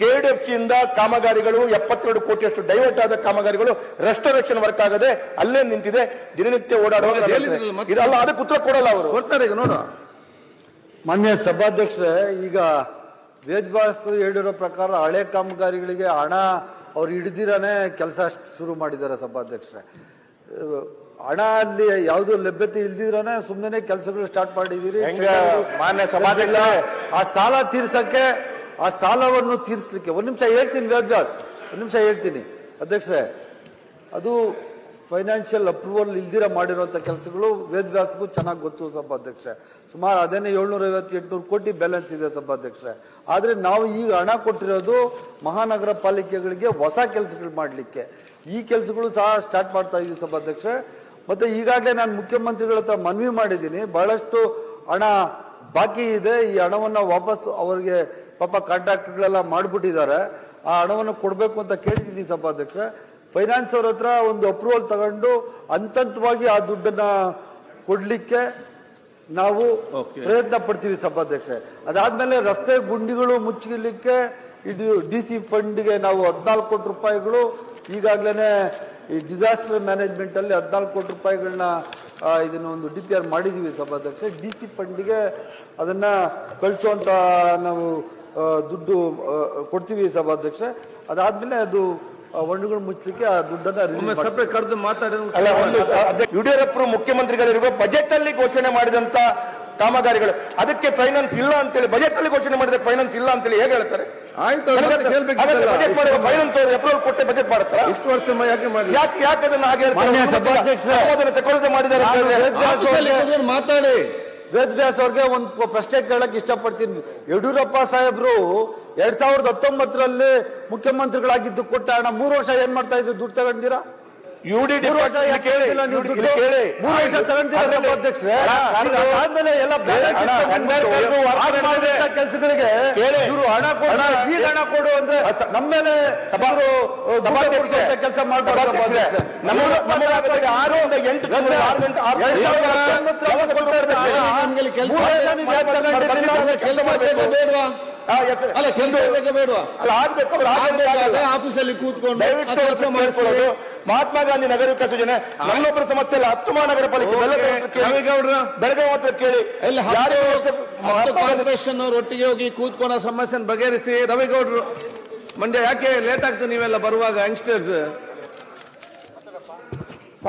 ಕೆಡಿಎಫ್ ಇಂದ ಕಾಮಗಾರಿಗಳು ಎಪ್ಪತ್ತೆರಡು ಕೋಟಿಯಷ್ಟು ಡೈವರ್ಟ್ ಆದ ಕಾಮಗಾರಿಗಳು ರೆಸ್ಟೋರೇಷನ್ ವರ್ಕ್ ಆಗದೆ ಅಲ್ಲೇ ನಿಂತಿದೆ. ದಿನನಿತ್ಯ ಓಡಾಡುವ ಇದೆಲ್ಲ ಅದಕ್ಕೆ ಉತ್ತರ ಕೊಡಲ್ಲ ಅವರು. ಕೊಡ್ತಾರೆ ಈಗ ನೋಡು. ಮಾನ್ಯ ಸಭಾಧ್ಯಕ್ಷರೇ ಈಗ ವೇದಭಾಸ್ ಹೇಳಿರೋ ಪ್ರಕಾರ ಹಳೆ ಕಾಮಗಾರಿಗಳಿಗೆ ಹಣ ಅವ್ರು ಹಿಡ್ದಿರಾನೆ ಕೆಲಸ ಶುರು ಮಾಡಿದ್ದಾರೆ ಸಭಾಧ್ಯಕ್ಷರೇ. ಹಣ ಅಲ್ಲಿ ಯಾವುದು ಲಭ್ಯತೆ ಇಲ್ದಿರಾನೆ ಸುಮ್ಮನೆ ಕೆಲಸಗಳು ಸ್ಟಾರ್ಟ್ ಮಾಡಿದೀರಿ ಹೆಂಗ ಮಾನ್ಯ ಸಭಾಧ್ಯಕ್ಷರೇ? ಆ ಸಾಲ ತೀರ್ಸಕ್ಕೆ ಆ ಸಾಲವನ್ನು ತೀರಿಸಲಿಕ್ಕೆ. ಒಂದು ನಿಮಿಷ ಹೇಳ್ತೀನಿ ವೇದವ್ಯಾಸ್ ಒಂದು ನಿಮಿಷ ಹೇಳ್ತೀನಿ. ಅಧ್ಯಕ್ಷರೇ, ಅದು ಫೈನಾನ್ಷಿಯಲ್ ಅಪ್ರೂವಲ್ ಇಲ್ದಿರ ಮಾಡಿರುವಂಥ ಕೆಲಸಗಳು ವೇದವ್ಯಾಸ್ಗೂ ಚೆನ್ನಾಗಿ ಗೊತ್ತು ಸಭಾಧ್ಯಕ್ಷರೇ ಸುಮಾರು ಅದೇನೇ ಏಳ್ನೂರ ಐವತ್ತು ಎಂಟುನೂರು ಕೋಟಿ ಬ್ಯಾಲೆನ್ಸ್ ಇದೆ ಸಭಾಧ್ಯಕ್ಷ ಆದರೆ ನಾವು ಈಗ ಹಣ ಕೊಟ್ಟಿರೋದು ಮಹಾನಗರ ಪಾಲಿಕೆಗಳಿಗೆ ಹೊಸ ಕೆಲಸಗಳು ಮಾಡಲಿಕ್ಕೆ. ಈ ಕೆಲಸಗಳು ಸಹ ಸ್ಟಾರ್ಟ್ ಮಾಡ್ತಾ ಇದ್ದೀವಿ ಸಭಾಧ್ಯಕ್ಷ ಮತ್ತು ಈಗಾಗಲೇ ನಾನು ಮುಖ್ಯಮಂತ್ರಿಗಳ ಹತ್ರ ಮನವಿ ಮಾಡಿದ್ದೀನಿ. ಬಹಳಷ್ಟು ಹಣ ಬಾಕಿ ಇದೆ. ಈ ಹಣವನ್ನು ವಾಪಸ್ ಅವರಿಗೆ ಪಾಪ ಕಾಂಟ್ರಾಕ್ಟ್ಗಳೆಲ್ಲ ಮಾಡ್ಬಿಟ್ಟಿದ್ದಾರೆ. ಆ ಹಣವನ್ನು ಕೊಡಬೇಕು ಅಂತ ಕೇಳಿದ್ದೀನಿ ಸಭಾಧ್ಯಕ್ಷ. ಫೈನಾನ್ಸ್ ಅವ್ರ ಹತ್ರ ಒಂದು ಅಪ್ರೂವಲ್ ತಗೊಂಡು ಹಂತವಾಗಿ ಆ ದುಡ್ಡನ್ನ ಕೊಡ್ಲಿಕ್ಕೆ ನಾವು ಪ್ರಯತ್ನ ಪಡ್ತೀವಿ ಸಭಾಧ್ಯಕ್ಷ. ಅದಾದ್ಮೇಲೆ ರಸ್ತೆ ಗುಂಡಿಗಳು ಮುಚ್ಚಲಿಕ್ಕೆ ಇದು ಡಿ ಸಿ ಫಂಡ್ಗೆ ನಾವು ಹದಿನಾಲ್ಕು ಕೋಟಿ ರೂಪಾಯಿಗಳು ಈಗಾಗಲೇ ಈ ಡಿಸಾಸ್ಟರ್ ಮ್ಯಾನೇಜ್ಮೆಂಟ್ ಅಲ್ಲಿ ಹದಿನಾಲ್ಕು ಕೋಟಿ ರೂಪಾಯಿಗಳನ್ನ ಇದನ್ನ ಒಂದು ಡಿ ಪಿ ಆರ್ ಮಾಡಿದೀವಿ ಸಭಾಧ್ಯಕ್ಷ. ಡಿ ಸಿ ಫಂಡ್ಗೆ ಅದನ್ನ ಕಳಿಸುವಂತ ನಾವು ದುಡ್ಡು ಕೊಡ್ತೀವಿ ಸಭಾಧ್ಯಕ್ಷ ಅದಾದ್ಮೇಲೆ ಅದು ವಣ್ಣುಗಳು ಮುಚ್ಚಲಿಕ್ಕೆ ಆ ದುಡ್ಡನ್ನ ಕರೆದು ಅಧ್ಯಕ್ಷ ಯಡಿಯೂರಪ್ಪರು ಮುಖ್ಯಮಂತ್ರಿಗಳಿರುವ ಬಜೆಟ್ ಅಲ್ಲಿ ಘೋಷಣೆ ಮಾಡಿದಂತ ಕಾಮಗಾರಿಗಳು ಅದಕ್ಕೆ ಫೈನಾನ್ಸ್ ಇಲ್ಲ ಅಂತೇಳಿ ಬಜೆಟ್ ಅಲ್ಲಿ ಘೋಷಣೆ ಮಾಡಿದ ಫೈನಾನ್ಸ್ ಇಲ್ಲ ಅಂತೇಳಿ ಹೇಗೆ ಹೇಳ್ತಾರೆ? ಮಾತಾಡಿ ಅಪ್ರೂವಲ್ ಕೊಟ್ಟೆ ಬಜೆಟ್ ಇಷ್ಟು ವರ್ಷ ಯಾಕೆ ಯಾಕೆ ಯಾಕೆ ಅದನ್ನ ಹಾಗೆ ತಗೊಳ್ಳದೆ ಮಾಡಿದ್ದಾರೆ ಅಂತ ನಾನು ವ್ಯಾಸ್ ಅವ್ರಿಗೆ- ಒಂದು ಪ್ರಶ್ನೆ ಕೇಳಕ್ ಇಷ್ಟಪಡ್ತೀನಿ ಯಡಿಯೂರಪ್ಪ ಸಾಹೇಬ್ರು ಎರಡ್ ಸಾವಿರದ ಹತ್ತೊಂಬತ್ತರಲ್ಲಿ ಮುಖ್ಯಮಂತ್ರಿಗಳಾಗಿದ್ದು ಕೊಟ್ಟ ಹಣ ಮೂರು ವರ್ಷ ಏನ್ ಮಾಡ್ತಾ ಇದ್ರು ದುಡ್ಡು ತಗೊಂಡಿರಾ ಕೆಲಸಗಳಿಗೆ ಹಣ. ಇವರು ಹಣ ಕೊಡು ಹಣ, ಈಗ ಹಣ ಕೊಡು ಅಂದ್ರೆ ನಮ್ಮ ಮೇಲೆ ಕೆಲಸ ಮಾಡಬಾರ್ದು ಸಭಾಧ್ಯಕ್ಷರೇ, ನಮ್ಮ ನಮ್ಮ ಭಾಗದಲ್ಲಿ ಆರರಿಂದ ಎಂಟು ತಿಂಗಳು, ಆರರಿಂದ ಆರು ಎರಡ್ ತಿಂಗಳು ಸಾವಿರದ ಯಾವಾಗ ಹತ್ತೊಂಬತ್ತರಲ್ಲಿ ಕೊಡ್ತಾ ಇದ್ದಾರೆ. ನಮ್ಗೆ ಇಲ್ಲಿ ಕೆಲಸ ಬೇಡವಾ ಅಲ್ಲ ಕೆಲಸ ಬೇಡವಾ ಅಲ್ಲ. ಆಫೀಸಲ್ಲಿ ಕೂತ್ಕೊಂಡು ಕೆಲಸ ಮಹಾತ್ಮ ಗಾಂಧಿ ನಗರ ವಿಕಾಸ ಯೋಜನೆ ನನ್ನೊಬ್ಬರ ಸಮಸ್ಯೆ ಇಲ್ಲ. ಹತ್ತು ಮಹಾನಗರ ಪಾಲಿಕೆ ಬೆಳಗಾವಿ ಹತ್ರ ಕೇಳಿ. ಕಾರ್ಪೊರೇಷನ್ ಅವ್ರು ಒಟ್ಟಿಗೆ ಹೋಗಿ ಕೂತ್ಕೊಂಡ ಸಮಸ್ಯೆ ಸಮಸ್ಯೆನ ಬಗೆಹರಿಸಿ. ರವಿಗೌಡ್ರು ಮಂಡ್ಯ ಯಾಕೆ ಲೇಟ್ ಆಗ್ತದೆ ನೀವೆಲ್ಲ ಬರುವಾಗ ಯಂಗ್ಸ್ಟರ್ಸ್